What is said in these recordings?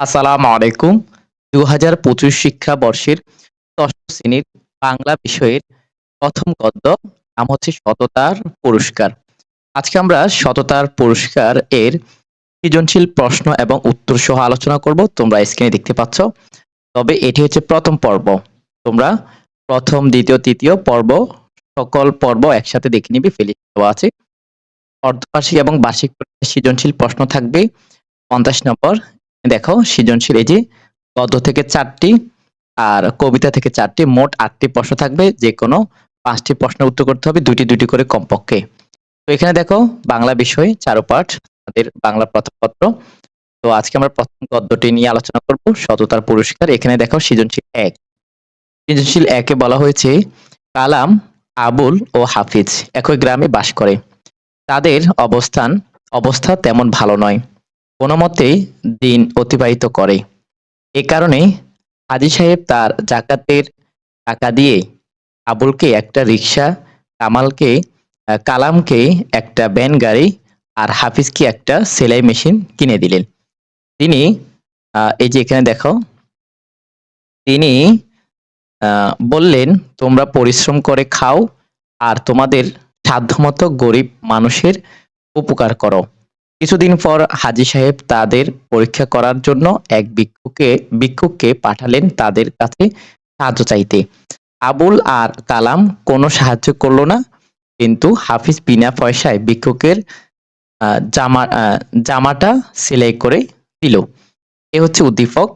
আসসালামু আলাইকুম দু হাজার পঁচিশ শিক্ষাবর্ষের ষষ্ঠ শ্রেণির বাংলা বিষয়ের প্রথম গদ্য নাম হচ্ছে সততার পুরস্কার। আজকে আমরা সততার পুরস্কার এর সৃজনশীল প্রশ্ন এবং উত্তর সহ আলোচনা করব, তোমরা স্ক্রিনে দেখতে পাচ্ছ। তবে এটি হচ্ছে প্রথম পর্ব। তোমরা প্রথম, দ্বিতীয়, তৃতীয় পর্ব, সকল পর্ব একসাথে দেখে নিবি ফেলিস দেওয়া আছে। অর্ধবার্ষিক এবং বার্ষিক সৃজনশীল প্রশ্ন থাকবে। পঞ্চাশ নম্বর দেখো সৃজনশীল এই যে গদ্য থেকে চারটি আর কবিতা থেকে চারটি, মোট আটটি প্রশ্ন থাকবে। যে কোনো পাঁচটি প্রশ্নের উত্তর করতে হবে দুটি দুটি করে কমপক্ষে। তো এখানে দেখো বাংলা বিষয় চারো পাঠ আমাদের বাংলা প্রথম পত্র। তো আজকে আমরা প্রথম গদ্যটি নিয়ে আলোচনা করব, সততার পুরস্কার। এখানে দেখো সৃজনশীল এক। সৃজনশীল একে বলা হয়েছে কালাম, আবুল ও হাফিজ। একই গ্রামে বাস করে। তাদের অবস্থান, অবস্থা তেমন ভালো নয়। কোনো মতেই দিন অতিবাহিত করে। এ কারণে হাজি সাহেব তার জাকাতের টাকা দিয়ে আবুলকে একটা রিক্সা কামালকে কালামকে একটা ব্যান গাড়ি আর হাফিজকে একটা সেলাই মেশিন কিনে দিলেন। তিনি এই যে এখানে দেখো, তিনি বললেন, তোমরা পরিশ্রম করে খাও আর তোমাদের সাধ্যমতো গরিব মানুষের উপকার করো। কিছুদিন পর হাজি সাহেব তাদের পরীক্ষা করার জন্য এক ভিক্ষুকে, ভিক্ষুককে পাঠালেন তাদের কাছে সাহায্য চাইতে। আবুল আর কালাম কোনো সাহায্য করল না, কিন্তু হাফিজ বিনা পয়সায় ভিক্ষুকের জামা জামাটা সেলাই করে দিল। এ হচ্ছে উদ্দীপক।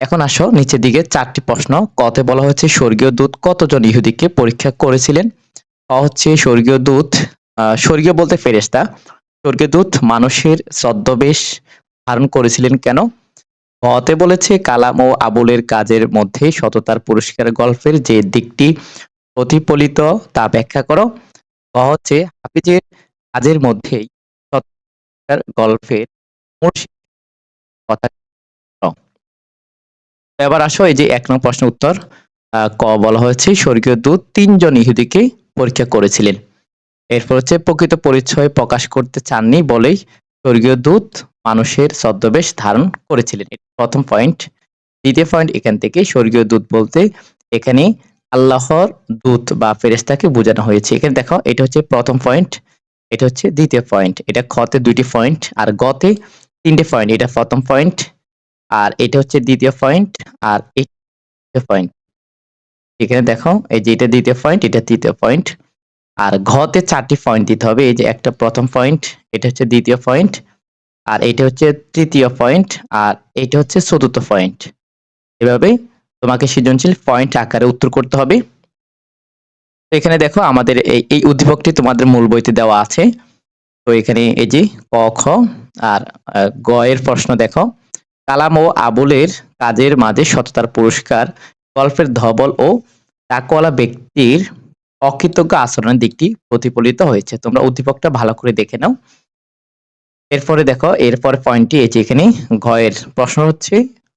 এখন আসো নিচের দিকে চারটি প্রশ্ন। কতে বলা হয়েছে, স্বর্গীয় দূত কতজন ইহুদিকে পরীক্ষা করেছিলেন? ক হচ্ছে, স্বর্গীয় দূত স্বর্গীয় বলতে ফেরেশতা। স্বর্গীয় দূত মানুষের ছদ্মবেশ ধারণ করেছিলেন কেন? হতে বলেছে, কালাম ও আবুলের কাজের মধ্যে সততার পুরস্কার গল্পের যে দিকটি প্রতিফলিত তা ব্যাখ্যা করো। হচ্ছে, হাফিজের কাজের মধ্যেই গল্পের কথা এবার আসো, এই যে এক নং প্রশ্ন উত্তর। ক বলা হয়েছে, স্বর্গীয় দূত তিনজন ইহুদিকে পরীক্ষা করেছিলেন। এরপর হচ্ছে, প্রকৃত পরিচয় প্রকাশ করতে চাননি বলেই স্বর্গীয় দূত মানুষের ছদ্মবেশ ধারণ করেছিলেন। প্রথম পয়েন্ট। দ্বিতীয় পয়েন্ট, এখান থেকে স্বর্গীয় দূত বলতে এখানে আল্লাহর দূত বা ফেরেস্তাকে বোঝানো হয়েছে। এখানে দেখো, এটা হচ্ছে প্রথম পয়েন্ট, এটা হচ্ছে দ্বিতীয় পয়েন্ট। এটা খতে দুইটি পয়েন্ট আর গতে তিনটে পয়েন্ট। এটা প্রথম পয়েন্ট আর এটা হচ্ছে দ্বিতীয় পয়েন্ট আর এই পয়েন্ট। এখানে দেখো, এই যে এটা দ্বিতীয় পয়েন্ট, এটা তৃতীয় পয়েন্ট। আর ঘতে চারটি পয়েন্ট দিতে হবে। এই যে একটা প্রথম পয়েন্ট এটা হচ্ছে দ্বিতীয় পয়েন্ট আর এটা হচ্ছে তৃতীয় পয়েন্ট আর এটা হচ্ছে চতুর্থ পয়েন্ট এভাবে তোমাকে সৃজনশীল পয়েন্ট আকারে উত্তর করতে হবে। তো এখানে দেখো আমাদের এই এই উদ্দীপকটি তোমাদের মূল বইতে দেওয়া আছে। তো এখানে এই যে ক, খ, আর গ এর প্রশ্ন দেখো। কালাম ও আবুলের কাজের মাঝে সততার পুরস্কার, গল্পের ধবল ও টাকওয়ালা ব্যক্তির অকৃতজ্ঞ আচরণের দিকটি প্রতিফলিত হয়েছে। তোমরা উদ্দীপকটা ভালো করে দেখে নাও। এরপরে দেখো, এরপরে পয়েন্টটি এই যে এখানে ঘয়ের প্রশ্ন হচ্ছে,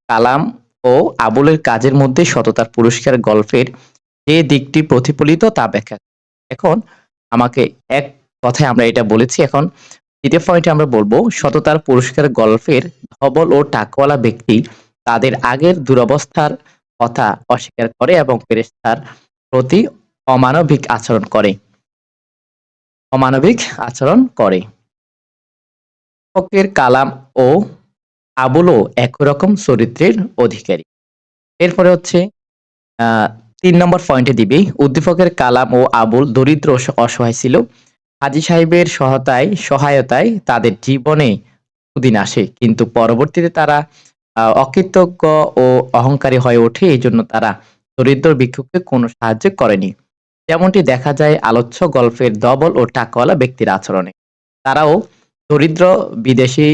কালাম ও আবুলের কাজের মধ্যে সততার পুরস্কার গল্পের যে দিকটি প্রতিফলিত তা ব্যাখ্যা। এখন আমাকে এক কথায় আমরা এটা বলেছি, এখন দ্বিতীয় পয়েন্টে আমরা বলব, সততার পুরস্কার গল্পের ধবল ও টাকওয়ালা ব্যক্তি তাদের আগের দুরবস্থার কথা অস্বীকার করে এবং ফেরেশতার প্রতি অমানবিক আচরণ করে। অমানবিক আচরণ করে। ফকের কালাম ও আবুলও একই রকম চরিত্রের অধিকারী। এরপরে হচ্ছে তিন নম্বর পয়েন্টে দিবি, উদ্দীপকের কালাম ও আবুল দরিদ্র অসহায় ছিল। হাজি সাহেবের সহায়তায় সহায়তায় তাদের জীবনে সুদিন আসে, কিন্তু পরবর্তীতে তারা অকৃতজ্ঞ ও অহংকারী হয়ে ওঠে এই জন্য তারা দরিদ্র ভিক্ষুককে কোনো সাহায্য করেনি। যেমনটি দেখা যায় আলোচ্য গল্পের ডবল ও টাকাওয়ালা ব্যক্তির আচরণে। তারাও দরিদ্র বিদেশি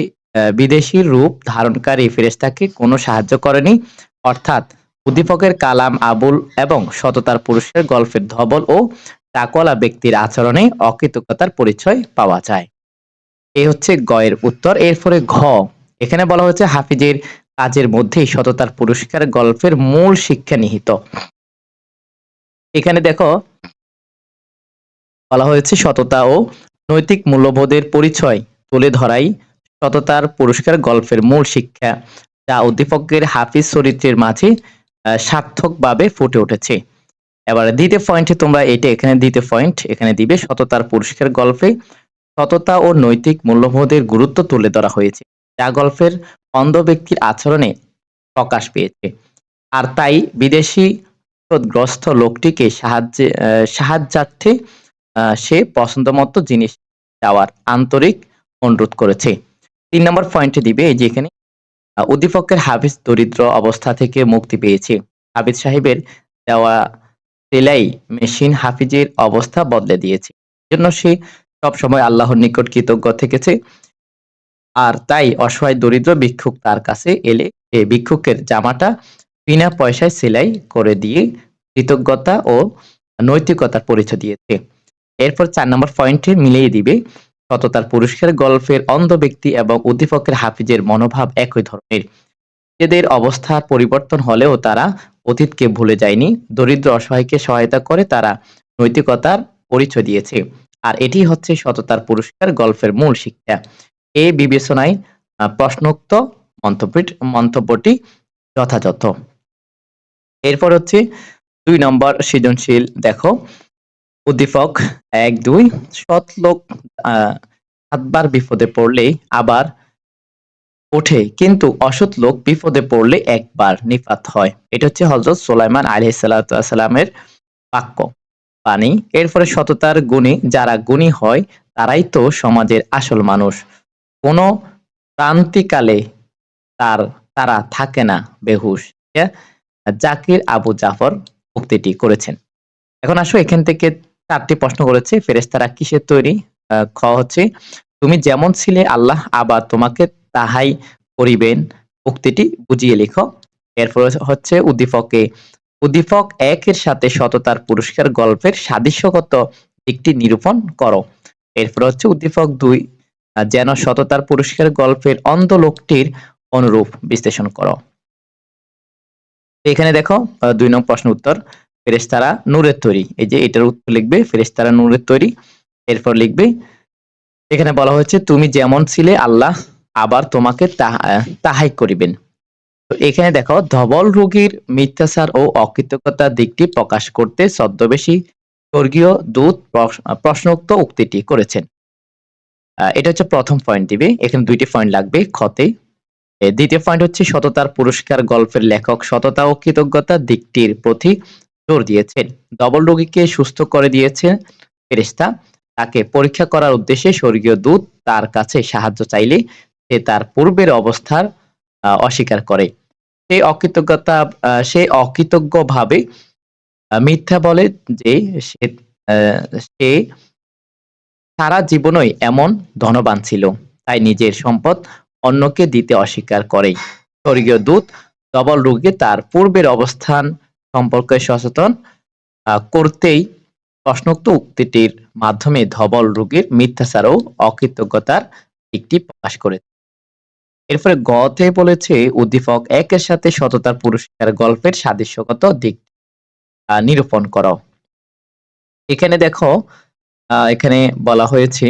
বিদেশি রূপ ধারণকারী ফেরেশতাকে কোনো সাহায্য করেনি। অর্থাৎ উদ্দীপকের কালাম আবুল এবং সততার পুরুষের গল্পের ধবল ও টাকওয়ালা ব্যক্তির আচরণে অকৃতজ্ঞতার পরিচয় পাওয়া যায়। এই হচ্ছে গয়ের উত্তর। এরপরে ঘ। এখানে বলা হয়েছে হাফিজের কাজের মধ্যেই সততার পুরস্কার গল্পের মূল শিক্ষা নিহিত। এখানে দেখো বলা হয়েছে সততা ও নৈতিক মূল্যবোধের পরিচয় তুলে ধরাই সততার পুরস্কার গল্পের মূল শিক্ষা, যা উদ্দীপকের হাফিজ চরিত্রের মাঝে সার্থকভাবে ফুটে উঠেছে। এবার দ্বিতীয় পয়েন্টে তোমরা এটা এখানে দ্বিতীয় পয়েন্ট এখানে দিবে সততার পুরস্কার গল্পে সততা ও নৈতিক মূল্যবোধের গুরুত্ব তুলে ধরা হয়েছে, যা গল্পের অন্ধ ব্যক্তির আচরণে প্রকাশ পেয়েছে। আর তাই বিদেশি গ্রস্ত লোকটিকে সাহায্যে সাহায্যার্থে সে পছন্দমতো জিনিস দেওয়ার আন্তরিক অনুরোধ করেছে। তিন নম্বর পয়েন্টে দিবে এই যে এখানে উদ্দীপকের হাফিজ দরিদ্র অবস্থা থেকে মুক্তি পেয়েছে। হাফিজ সাহেবের দেওয়া সেলাই মেশিন হাফিজের অবস্থা বদলে দিয়েছে। জন্য সে সবসময় আল্লাহর নিকট কৃতজ্ঞ থেকেছে। আর তাই অসহায় দরিদ্র ভিক্ষুক তার কাছে এলে এ ভিক্ষুকের জামাটা বিনা পয়সায় সেলাই করে দিয়ে কৃতজ্ঞতা ও নৈতিকতার পরিচয় দিয়েছে। এরপর চার নম্বর পয়েন্টে মিলিয়ে দিবে সততার পুরস্কার, গল্পের অন্ধ ব্যক্তি এবং উদ্দীপকের হাফিজের মনোভাব একই ধরনের। এদের অবস্থার পরিবর্তন হলেও তারা অতীতকে ভুলে যায়নি। দরিদ্র অসহায়কে সহায়তা করে তারা নৈতিকতার পরিচয় দিয়েছে। আর এটি হচ্ছে সততার পুরস্কার, গল্পের মূল শিক্ষা। এই বিবেচনায় প্রশ্নোক্ত মন্তব্যটি মন্তব্যটি যথাযথ। এরপর হচ্ছে দুই নম্বর সৃজনশীল, দেখো। উদ্দীপক এক দুই সৎ লোক সাতবার বিপদে পড়লে আবার ওঠে, কিন্তু অসৎ লোক বিপদে পড়লে একবার নিপাত হয়। এটা হচ্ছে হজরত সোলাইমান আলহিসাল্লামের বাক্য। বাণী এরপরে সততার গুণী, যারা গুণী হয়, তারাই তো সমাজের আসল মানুষ। কোনো ক্রান্তিকালে তার, তারা থাকে না বেহুশ? জাকির আবু জাফর উক্তিটি করেছেন। এখন আসো এখান থেকে চারটি প্রশ্ন করেছে, ফেরেশতারা কিসের তৈরি? খ হচ্ছে, তুমি যেমন ছিলে আল্লাহ, আবার তোমাকে তাহাই করিবেন। উক্তিটি বুঝিয়ে লিখো। এরপর হচ্ছে উদ্দীপকে, উদ্দীপক একের সাথে সততার পুরস্কার গল্পের সাদৃশ্যগত দিকটি নিরূপণ করো। এরপর হচ্ছে উদ্দীপক দুই যেন সততার পুরস্কার গল্পের অন্ধ লোকটির অনুরূপ বিশ্লেষণ করো। এখানে দেখো দুই নম্বর প্রশ্ন উত্তর। ফেরেশতারা নূরের তৈরি। এই যে এটার উত্তর লিখবে, ফেরেশতারা নূরের তৈরি। এরপর লিখবে, এখানে বলা হয়েছে, তুমি যেমন ছিলে, আল্লাহ আবার তোমাকে তাহা- তাহাই করিবেন। তো এখানে দেখো, ধবল রোগীর মিথ্যাচার ও অকৃতজ্ঞতার দিকটি প্রকাশ করতে ছদ্মবেশী স্বর্গীয় দূত প্রশ- প্রশ্নোক্ত উক্তিটি করেছেন। এটা হচ্ছে প্রথম পয়েন্ট দিবে। এখানে দুইটি পয়েন্ট লাগবে, ক্ষতে। দ্বিতীয় পয়েন্ট হচ্ছে সততার পুরস্কার গল্পের লেখক সততা ও কৃতজ্ঞতার দিকটির প্রতি জোর দিয়েছেন। ডবল রোগীকে সুস্থ করে দিয়েছেন ফেরেশতা। তাকে পরীক্ষা করার উদ্দেশ্যে স্বর্গীয় দূত তার কাছে সাহায্য চাইলে সে তার পূর্বের অবস্থার অস্বীকার করে। সে অকৃতজ্ঞতা সে অকৃতজ্ঞ ভাবে মিথ্যা বলে যে সে সারা জীবনই এমন ধনবান ছিল, তাই নিজের সম্পদ অন্যকে দিতে অস্বীকার করে। স্বর্গীয় দূত ডবল রোগী তার পূর্বের অবস্থান সম্পর্কে সচেতন করতেই প্রশ্নোক্ত উক্তিটির মাধ্যমে ধবল রোগীর মিথ্যাচার ও অকৃতজ্ঞতার দিকটি প্রকাশ করেছে এরপরে গতে বলেছে, উদ্দীপক একের সাথে সততার পুরস্কার গল্পের সাদৃশ্যগত দিক নিরূপণ করো। এখানে দেখো এখানে বলা হয়েছে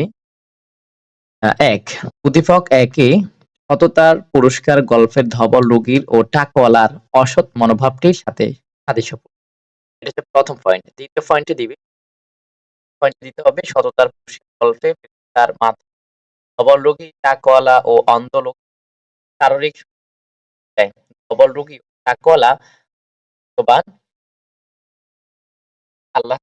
এক, উদ্দীপক একে সততার পুরস্কার গল্পের ধবল রোগীর ও টাকওয়ালার অসৎ মনোভাবটির সাথে সাদৃশ্যপূর্ণ এটা প্রথম পয়েন্ট দ্বিতীয় পয়েন্টে দিতে হবে সততার গল্পে তার মাথা ও অন্ধ লোক। শারীরিক দেয়। ধবল রোগী ও টাকওয়ালা আল্লাহ